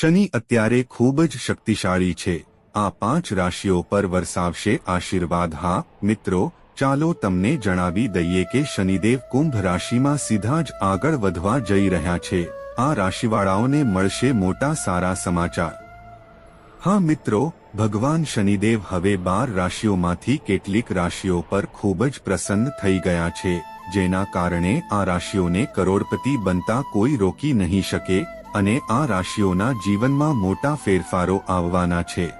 શનિ અત્યારે ખૂબ જ શક્તિશાળી છે. આ પાંચ રાશિઓ પર વરસાવશે આશીર્વાદ. હા, મિત્રો, ચાલો તમને જણાવી દઈએ કે શનિદેવ કુંભ રાશિમાં સીધા જ આગળ વધવા જઈ રહ્યા છે. આ રાશિવાળાઓને મળશે મોટા સારા સમાચાર. હા, મિત્રો, ભગવાન શનિદેવ હવે બાર રાશિઓમાંથી કેટલીક રાશિઓ પર ખૂબ જ પ્રસન્ન થઈ ગયા છે. જેના કારણે આ રાશિઓને કરોડપતિ બનતા કોઈ રોકી નહીં શકે. અને આ રાશિઓના જીવનમાં મોટા ફેરફારો આવવાના છે.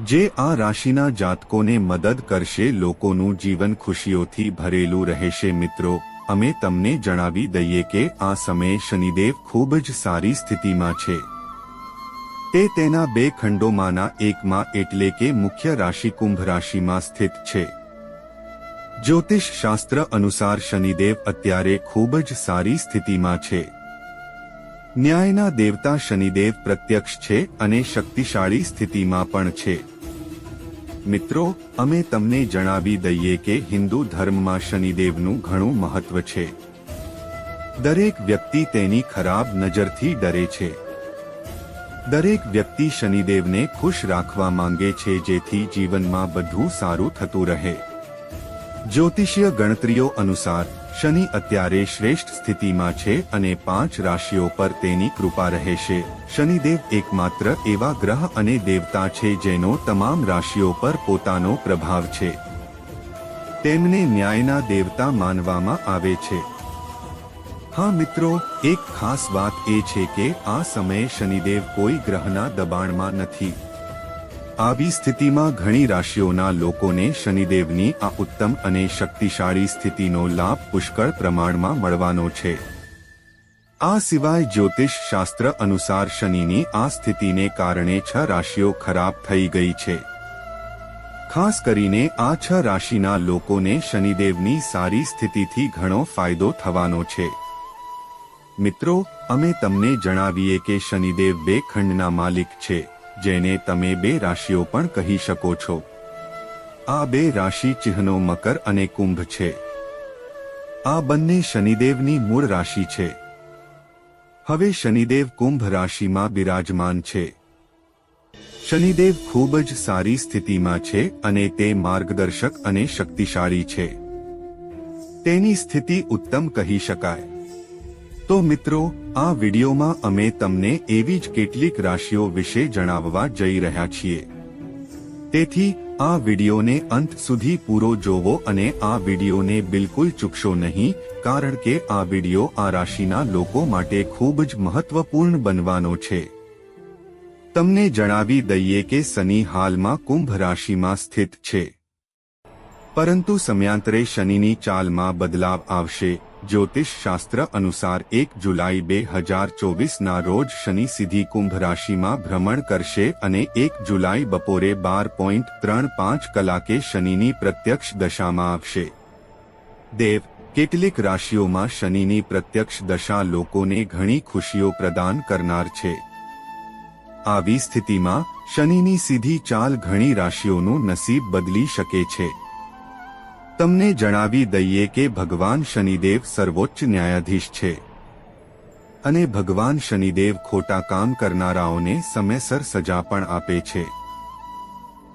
જે આ રાશિના જાતકોને મદદ કરશે લોકોનું જીવન ખુશીઓથી ભરેલું રહેશે મિત્રો, અમે તમને જણાવી દઈએ કે આ સમયે શનિદેવ ખૂબ જ સારી સ્થિતિમાં છે. તે તેના બે ખંડોમાંના એકમાં એટલે કે મુખ્ય રાશિ કુંભ રાશિમાં સ્થિત છે. જ્યોતિષ શાસ્ત્ર અનુસાર શનિદેવ અત્યારે ખૂબ જ સારી સ્થિતિમાં છે. ન્યાયના દેવતા શનિદેવ પ્રત્યક્ષ છે અને શક્તિશાળી સ્થિતિમાં પણ છે. મિત્રો, અમે તમને જણાવી દઈએ કે હિન્દુ ધર્મમાં શનિદેવનું ઘણું મહત્વ છે. દરેક વ્યક્તિ તેની ખરાબ નજરથી ડરે છે. દરેક વ્યક્તિ શનિદેવને ખુશ રાખવા માંગે છે જેથી જીવનમાં બધું સારું થતું રહે. જ્યોતિષીય ગણતરીઓ અનુસાર શનિ અત્યારે શ્રેષ્ઠ સ્થિતિમાં છે અને પાંચ રાશિઓ પર તેની કૃપા રહેશે. શનિદેવ એકમાત્ર એવા ગ્રહ અને દેવતા છે જેનો તમામ રાશિઓ પર પોતાનો પ્રભાવ છે. તેમને ન્યાયના દેવતા માનવામાં આવે છે. હા મિત્રો, એક ખાસ વાત એ છે કે આ સમયે શનિદેવ કોઈ ગ્રહના દબાણમાં નથી. આવી સ્થિતિમાં ઘણી રાશિઓના લોકોને શનિદેવની આ ઉત્તમ અને શક્તિશાળી સ્થિતિનો લાભ પુષ્કળ પ્રમાણમાં મળવાનો છે. આ સિવાય જ્યોતિષ શાસ્ત્ર અનુસાર શનિની આ સ્થિતિને કારણે છ રાશિઓ ખરાબ થઈ ગઈ છે. ખાસ કરીને આ છ રાશિના લોકોને શનિદેવની સારી સ્થિતિથી ઘણો ફાયદો થવાનો છે. મિત્રો, અમે તમને જણાવીએ કે શનિદેવ બે ખંડના માલિક છે. જેને તમે બે રાશિઓ પણ કહી શકો છો. આ બે રાશિ ચિહ્નો મકર અને કુંભ છે. આ બંને શનિદેવની મૂળ રાશિ છે. હવે શનિદેવ કુંભ રાશિમાં બિરાજમાન છે. શનિદેવ ખૂબ જ સારી સ્થિતિમાં છે અને તે માર્ગદર્શક અને શક્તિશાળી છે. તેની સ્થિતિ ઉત્તમ કહી શકાય. તો મિત્રો, આ વિડીયોમાં અમે તમને એવી જ કેટલીક રાશિઓ વિશે જણાવવા જઈ રહ્યા છીએ. તેથી, આ વિડીયોને અંત સુધી પૂરો જોવો અને આ વિડીયોને બિલકુલ ચૂકશો નહીં, કારણ કે આ વીડિયો આ રાશિના લોકો માટે ખૂબ જ મહત્વપૂર્ણ બનવાનો છે. તમને જણાવી દઈએ કે શનિ હાલમાં કુંભ રાશિમાં સ્થિત છે. પરંતુ સમયાંતરે શનિની ચાલમાં બદલાવ આવશે. જ્યોતિષ શાસ્ત્ર અનુસાર એક જુલાઈ બે હજાર ચોવીસના રોજ શનિ સીધી કુંભ રાશિમાં ભ્રમણ કરશે અને એક જુલાઈ બપોરે બાર પોઈન્ટ ત્રણ પાંચ કલાકે શનિની પ્રત્યક્ષ દશામાં આવશે. દેવ, કેટલીક રાશિઓમાં શનિની પ્રત્યક્ષ દશા લોકોને ઘણી ખુશીઓ પ્રદાન કરનાર છે. આવી સ્થિતિમાં શનિની સીધી ચાલ ઘણી રાશિઓનું નસીબ બદલી શકે છે. તમને જણાવી દઈએ કે ભગવાન શનિદેવ સર્વોચ્ચ ન્યાયાધીશ છે. અને ભગવાન શનિદેવ ખોટા કામ કરનારાઓને સમયસર સજા પણ આપે છે.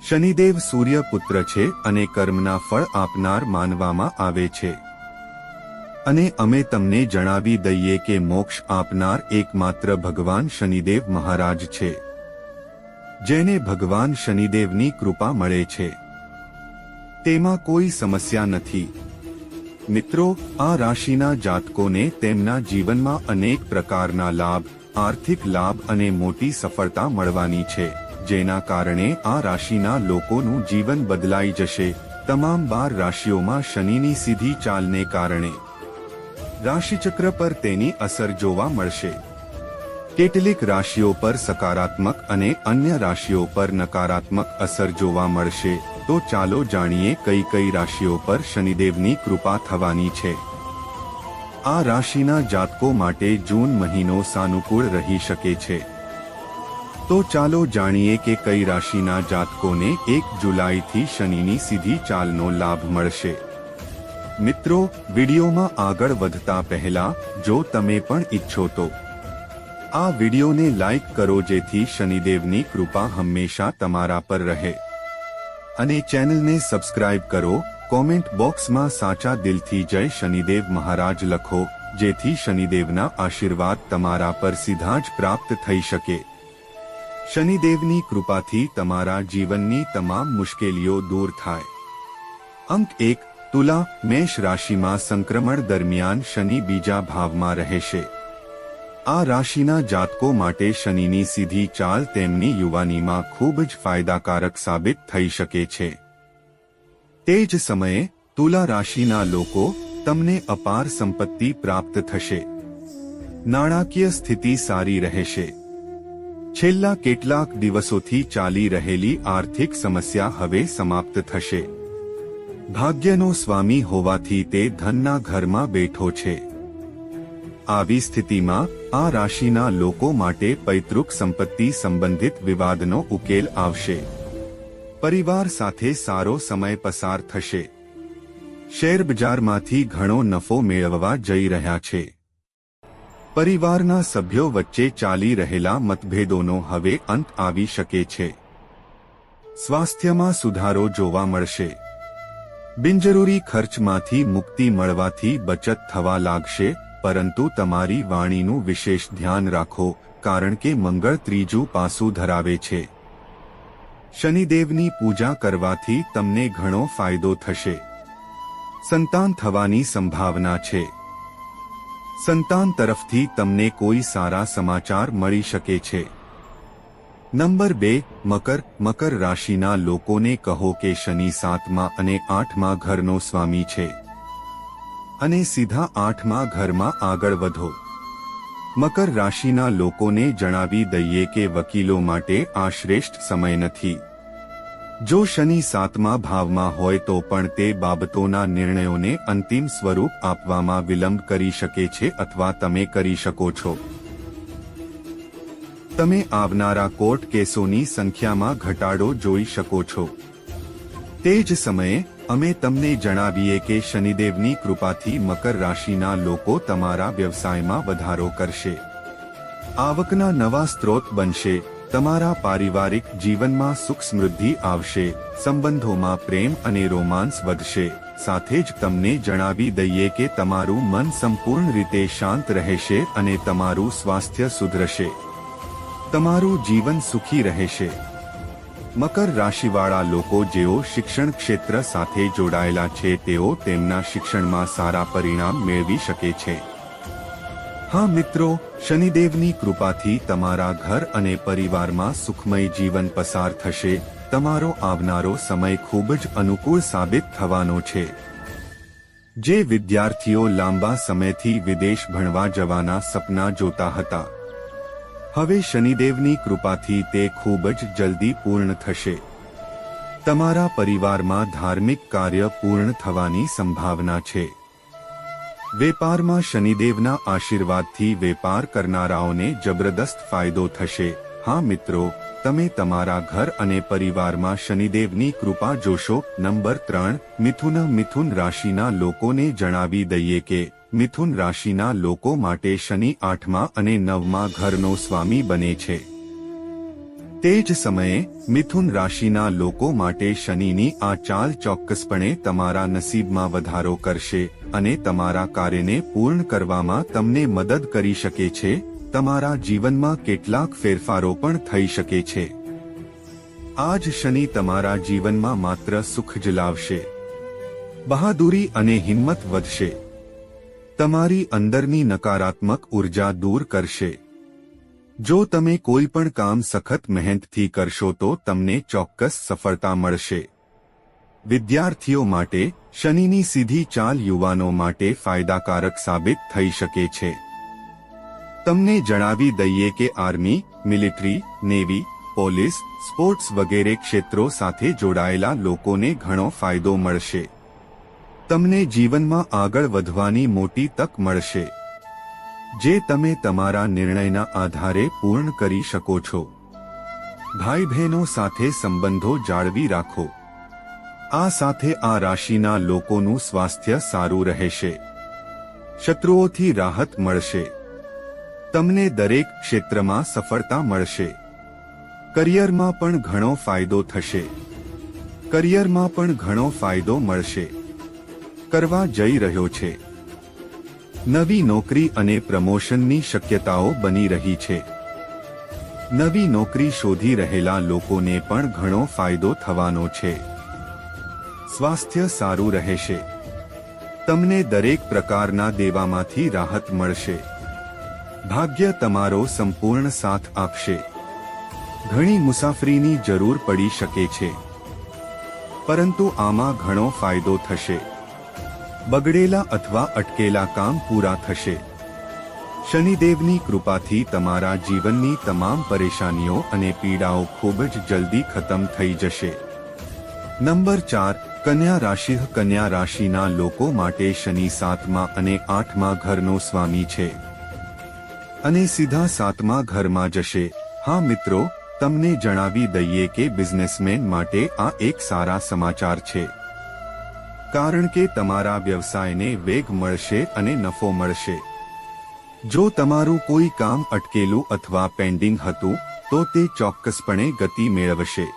શનિદેવ સૂર્યપુત્ર છે અને કર્મના ફળ આપનાર માનવામાં આવે છે. અને અમે તમને જણાવી દઈએ કે મોક્ષ આપનાર એકમાત્ર ભગવાન શનિદેવ મહારાજ છે. જેને ભગવાન શનિદેવની કૃપા મળે છે. તેમાં કોઈ સમસ્યા નથી. મિત્રો, આ રાશિના જાતકોને તેમના જીવનમાં અનેક પ્રકારના લાભ, આર્થિક લાભ અને મોટી સફળતા મળવાની છે, જેના કારણે આ રાશિના લોકોનું જીવન બદલાઈ જશે. તમામ બાર રાશિઓમાં શનિની સીધી ચાલને કારણે. રાશિચક્ર પર તેની અસર જોવા મળશે. કેટલીક રાશિઓ પર સકારાત્મક અને અન્ય રાશિઓ પર નકારાત્મક અસર જોવા મળશે. તો ચાલો જાણીએ કઈ કઈ રાશિઓ પર શનિદેવની કૃપા થવાની છે. આ રાશિના જાતકો માટે જૂન મહિનો સાનુકૂળ રહી શકે છે. તો ચાલો જાણીએ કે કઈ રાશિના જાતકોને એક જુલાઈથી શનિની સીધી ચાલનો લાભ મળશે. મિત્રો, વિડીયોમાં આગળ વધતા પહેલા, જો તમે પણ ઈચ્છો તો. આ વિડીયોને લાઈક કરો જેથી શનિદેવની કૃપા હંમેશા તમારા પર રહે. અને ચેનલને સબસ્ક્રાઇબ કરો, કોમેન્ટ બોક્સમાં સાચા દિલથી જય શનિદેવ મહારાજ લખો, જેથી શનિદેવના આશીર્વાદ તમારા પર સીધા જ પ્રાપ્ત થઈ શકે. શનિદેવની કૃપાથી તમારા જીવનની તમામ મુશ્કેલીઓ દૂર થાય. અંક એક, તુલા, મેષ રાશિમાં સંક્રમણ દરમિયાન શનિ બીજા ભાવમાં રહેશે. આ રાશિના જાતકો માટે શનિની સીધી ચાલ તેમની યુવાનીમાં ખૂબ જ ફાયદાકારક સાબિત થઈ શકે છે. તે જ સમયે, તુલા રાશિના લોકો તમને અપાર સંપત્તિ પ્રાપ્ત થશે. નાણાકીય સ્થિતિ સારી રહેશે. છેલ્લા કેટલાક દિવસોથી ચાલી રહેલી આર્થિક સમસ્યા હવે સમાપ્ત થશે. ભાગ્યનો સ્વામી હોવાથી તે ધનના ઘરમાં બેઠો છે. આવી સ્થિતિમાં, આ રાશિના લોકો માટે પૈતૃક સંપત્તિ સંબંધિત વિવાદનો ઉકેલ આવશે. પરિવાર સાથે સારો સમય પસાર થશે. શેરબજારમાંથી ઘણો નફો મેળવવા જઈ રહ્યા છે. પરિવારના સભ્યો વચ્ચે ચાલી રહેલા મતભેદોનો હવે અંત આવી શકે છે. સ્વાસ્થ્યમાં સુધારો જોવા મળશે. બિનજરૂરી ખર્ચમાંથી મુક્તિ મળવાથી બચત થવા લાગશે પરંતુ તમારી વાણીનું વિશેષ ધ્યાન રાખો, કારણ કે મંગળ ત્રીજું પાસું ધરાવે છે. શનિદેવની પૂજા કરવાથી તમને ઘણો ફાયદો થશે. સંતાન થવાની સંભાવના છે. સંતાન તરફથી તમને કોઈ સારા સમાચાર મળી શકે છે. નંબર બે, મકર મકર રાશિના લોકોને કહો કે શનિ સાતમા અને આઠમા ઘરનો સ્વામી છે. અને સીધા આઠમા ઘરમાં આગળ વધો. મકર રાશિના લોકોને જણાવી દઈએ કે વકીલો માટે આ શ્રેષ્ઠ સમય નથી. જો શનિ સાતમા ભાવમાં હોય તો પણ તે બાબતોના નિર્ણયોને અંતિમ સ્વરૂપ આપવામાં વિલંબ કરી શકે છે અથવા તમે કરી શકો છો. તમે આવનારા કોર્ટ કેસોની સંખ્યામાં ઘટાડો જોઈ શકો છો. તે જ સમયે અમે તમને જણાવીએ કે શનિદેવની કૃપાથી મકર રાશિના લોકો તમારા વ્યવસાયમાં વધારો કરશે. આવકના નવા સ્ત્રોત બનશે, તમારા પારિવારિક જીવનમાં સુખ સમૃદ્ધિ આવશે, સંબંધોમાં પ્રેમ અને રોમાન્સ વધશે. સાથે જ તમને જણાવી દઈએ કે તમારું મન સંપૂર્ણ રીતે શાંત રહેશે અને તમારું સ્વાસ્થ્ય સુધરશે. તમારું જીવન સુખી રહેશે. મકર રાશિવાળા લોકો જેઓ શિક્ષણ ક્ષેત્ર સાથે જોડાયેલા છે, તેઓ તેમના શિક્ષણમાં સારા પરિણામ મેળવી શકે છે. હા મિત્રો, શનિદેવની કૃપાથી તમારા ઘર અને પરિવારમાં સુખમય જીવન પસાર થશે. તમારો આવનારો સમય ખૂબ જ અનુકૂળ સાબિત થવાનો છે. જે વિદ્યાર્થીઓ લાંબા સમયથી વિદેશ ભણવા જવાના સપના જોતા હતા. હવે શનિદેવની કૃપાથી તે ખૂબ જ જલ્દી પૂર્ણ થશે. તમારા પરિવારમાં ધાર્મિક કાર્ય પૂર્ણ થવાની સંભાવના છે. વેપારમાં શનિદેવના આશીર્વાદથી વેપાર કરનારાઓને જબરદસ્ત ફાયદો થશે. હા મિત્રો, તમે તમારા ઘર અને પરિવારમાં શનિદેવની કૃપા જોશો. નંબર ત્રણ, મિથુન મિથુન રાશિના લોકોને જણાવી દઈએ કે મિથુન રાશિના લોકો માટે શનિ આઠમા અને નવમા ઘરનો સ્વામી બને છે. તે જ સમયે, મિથુન રાશિના લોકો માટે શનિની આ ચાલ ચોક્કસપણે તમારા નસીબમાં વધારો કરશે અને તમારા કાર્યને પૂર્ણ કરવામાં તમને મદદ કરી શકે છે, તમારા જીવનમાં કેટલાક ફેરફારો પણ થઈ શકે છે. આજ શનિ તમારા જીવનમાં માત્ર સુખ જ લાવશે. બહાદુરી અને હિંમત વધશે. તમારી અંદરની નકારાત્મક ઊર્જા દૂર કરશે. જો તમે કોઈ પણ કામ સખત મહેનતથી કરશો તો તમને ચોક્કસ સફળતા મળશે. વિદ્યાર્થીઓ માટે શનિની સીધી ચાલ યુવાનો માટે ફાયદાકારક સાબિત થઈ શકે છે. તમને જણાવી દઈએ કે army, military, navy, police, sports વગેરે ક્ષેત્રો સાથે જોડાયેલા લોકોને ઘણો ફાયદો મળશે. તમને જીવનમાં આગળ વધવાની મોટી તક મળશે, જે તમે તમારા નિર્ણયના આધારે પૂર્ણ કરી શકો છો. ભાઈ બહેનો સાથે સંબંધો જાળવી રાખો. આ સાથે આ રાશિના લોકોનું સ્વાસ્થ્ય સારું રહેશે. શત્રુઓથી રાહત મળશે. તમને દરેક ક્ષેત્રમાં સફળતા મળશે. કરિયરમાં પણ ઘણો ફાયદો થશે. કરિયરમાં પણ ઘણો ફાયદો મળશે. કરવા જઈ રહ્યો છે. નવી નોકરી અને પ્રમોશનની શક્યતાઓ બની રહી છે. નવી નોકરી શોધી રહેલા લોકોને પણ ઘણો ફાયદો થવાનો છે. સ્વાસ્થ્ય સારું રહેશે. તમને દરેક પ્રકારના દેવામાંથી રાહત મળશે. ભાગ્ય તમારો સંપૂર્ણ સાથ આપશે. ઘણી મુસાફરીની જરૂર પડી શકે છે. પરંતુ આમાં ઘણો ફાયદો થશે. બગડેલા અથવા અટકેલા કામ પૂરા થશે. શનિદેવની કૃપાથી તમારા જીવનની તમામ પરેશાનીઓ અને પીડાઓ ખૂબ જ જલ્દી ખતમ થઈ જશે. નંબર ચાર, કન્યા રાશિ, કન્યા રાશિના લોકો માટે શનિ સાતમા અને આઠમા ઘરનો સ્વામી છે. અને સીધા સાતમા ઘરમાં જશે. હા મિત્રો, તમને જણાવી દઈએ કે બિઝનેસમેન માટે આ એક સારા સમાચાર છે. કારણ કે તમારા વ્યવસાયને વેગ મળશે અને નફો મળશે. જો તમારું કોઈ કામ અટકેલું અથવા પેન્ડિંગ હતું, તો તે ચોક્કસપણે ગતિ મેળવશે.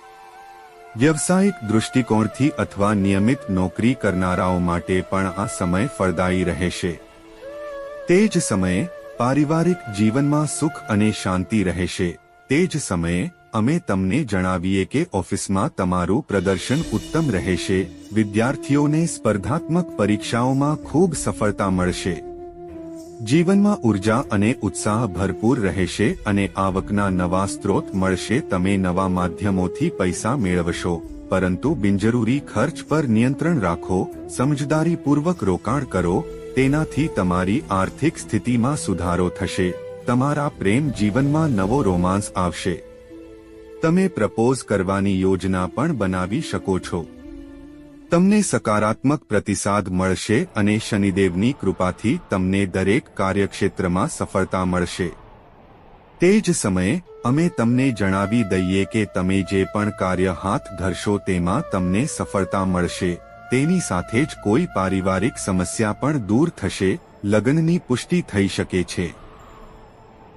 વ્યવસાયિક દૃષ્ટિકોણથી અથવા નિયમિત નોકરી કરનારાઓ માટે પણ આ સમય ફળદાયી રહેશે. તે જ સમયે, પારિવારિક જીવનમાં સુખ અને શાંતિ રહેશે. તે જ સમયે અમે તમને જણાવીએ કે ઓફિસમાં તમારું પ્રદર્શન ઉત્તમ રહેશે, વિદ્યાર્થીઓને સ્પર્ધાત્મક પરીક્ષાઓમાં ખૂબ સફળતા મળશે. જીવનમાં ઊર્જા અને ઉત્સાહ ભરપૂર રહેશે અને આવકના નવા સ્ત્રોત મળશે, તમે નવા માધ્યમોથી પૈસા મેળવશો, પરંતુ બિનજરૂરી ખર્ચ પર નિયંત્રણ રાખો, સમજદારીપૂર્વક રોકાણ કરો, તેનાથી તમારી આર્થિક સ્થિતિમાં સુધારો થશે, તમારા પ્રેમ જીવનમાં નવો રોમાંસ આવશે. તમે પ્રપોઝ કરવાની યોજના પણ બનાવી શકો છો. તમને સકારાત્મક પ્રતિસાદ મળશે અને શનિદેવની કૃપાથી તમને દરેક કાર્યક્ષેત્રમાં સફળતા મળશે. તે જ સમયે, અમે તમને જણાવી દઈએ કે તમે જે પણ કાર્ય હાથ ધરશો તેમાં તમને સફળતા મળશે. તેની સાથે જ કોઈ પારિવારિક સમસ્યા પણ દૂર થશે, લગ્નની પુષ્ટિ થઈ શકે છે.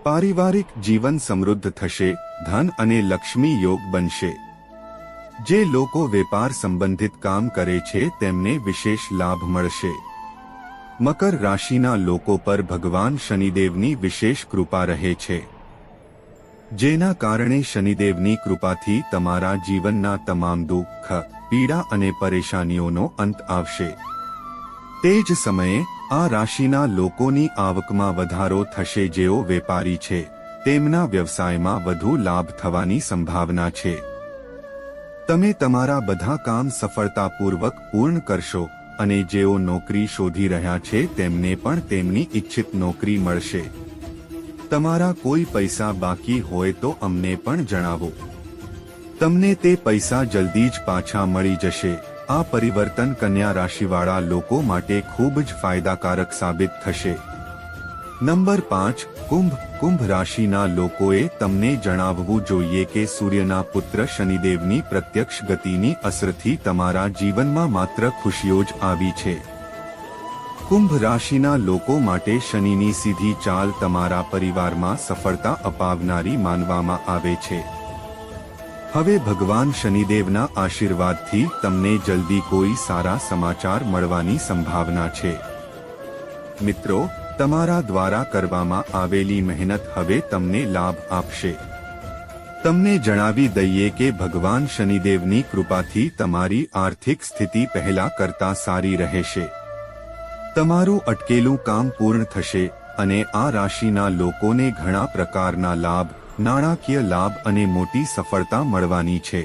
પારિવારિક જીવન સમૃદ્ધ થશે ધન અને લક્ષ્મી યોગ બનશે. જે લોકો વેપાર સંબંધિત કામ કરે છે, તેમને વિશેષ લાભ મળશે. મકર રાશિના લોકો પર ભગવાન શનિદેવની વિશેષ કૃપા રહે છે. જેના કારણે શનિદેવની કૃપાથી તમારા જીવનના તમામ દુઃખ, પીડા અને પરેશાનીઓનો અંત આવશે. તે જ સમયે આ રાશિના લોકોની આવકમાં વધારો થશે જેઓ વેપારી છે. તેમના વ્યવસાયમાં વધુ લાભ થવાની સંભાવના છે. તમે તમારા બધા કામ સફળતાપૂર્વક પૂર્ણ કરશો અને જેઓ નોકરી શોધી રહ્યા છે તેમને પણ તેમની ઈચ્છિત નોકરી મળશે. તમારા કોઈ પૈસા બાકી હોય તો અમને પણ જણાવો. તમને તે પૈસા જલ્દી જ પાછા મળી જશે. આ પરિવર્તન કન્યા રાશિવાળા લોકો માટે ખૂબ જ ફાયદાકારક સાબિત થશે. નંબર પાંચ, કુંભ. કુંભ રાશિના લોકોએ તમને જણાવવું જોઈએ કે સૂર્યના પુત્ર શનિદેવની પ્રત્યક્ષ ગતિની અસરથી તમારા જીવનમાં માત્ર ખુશીઓ જ આવી છે. કુંભ રાશિના લોકો માટે શનિની સીધી ચાલ તમારા પરિવારમાં સફળતા અપાવનારી માનવામાં આવે છે. હવે ભગવાન શનિદેવના આશીર્વાદથી તમને જલ્દી કોઈ સારા સમાચાર મળવાની સંભાવના છે. મિત્રો તમારા દ્વારા કરવામાં આવેલી મહેનત હવે તમને લાભ આપશે. તમને જણાવી દઈએ કે ભગવાન શનિદેવની કૃપાથી તમારી આર્થિક સ્થિતિ પહેલા કરતા સારી રહેશે. તમારું અટકેલું કામ પૂર્ણ થશે અને આ રાશિના લોકોને ઘણા પ્રકારના લાભ, નાણાકીય લાભ અને મોટી સફળતા મળવાની છે.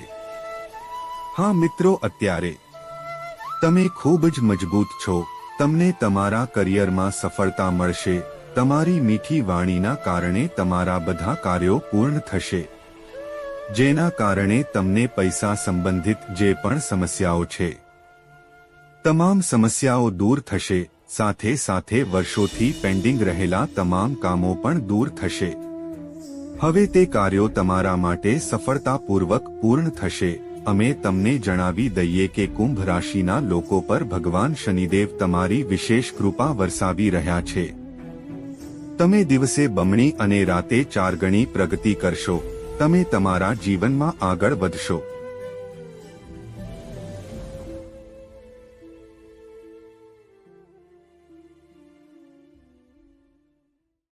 હા મિત્રો અત્યારે, તમે ખૂબ જ મજબૂત છો. તમને તમારા કરિયરમાં સફળતા મળશે. તમારી મીઠી વાણીના કારણે તમારા બધા કાર્યો પૂર્ણ થશે. જેના કારણે તમને પૈસા સંબંધિત જે પણ સમસ્યાઓ છે. તમામ સમસ્યાઓ દૂર થશે. સાથે સાથે વર્ષોથી પેન્ડિંગ રહેલા તમામ કામો પણ દૂર થશે. હવે તે કાર્યો તમારા માટે સફળતાપૂર્વક પૂર્ણ થશે. અમે તમને જણાવી દઈએ કે કુંભ રાશિના લોકો પર ભગવાન શનિદેવ તમારી વિશેષ કૃપા વરસાવી રહ્યા છે. તમે દિવસે બમણી અને રાતે ચાર ગણી પ્રગતિ કરશો. તમે તમારા જીવનમાં આગળ વધશો.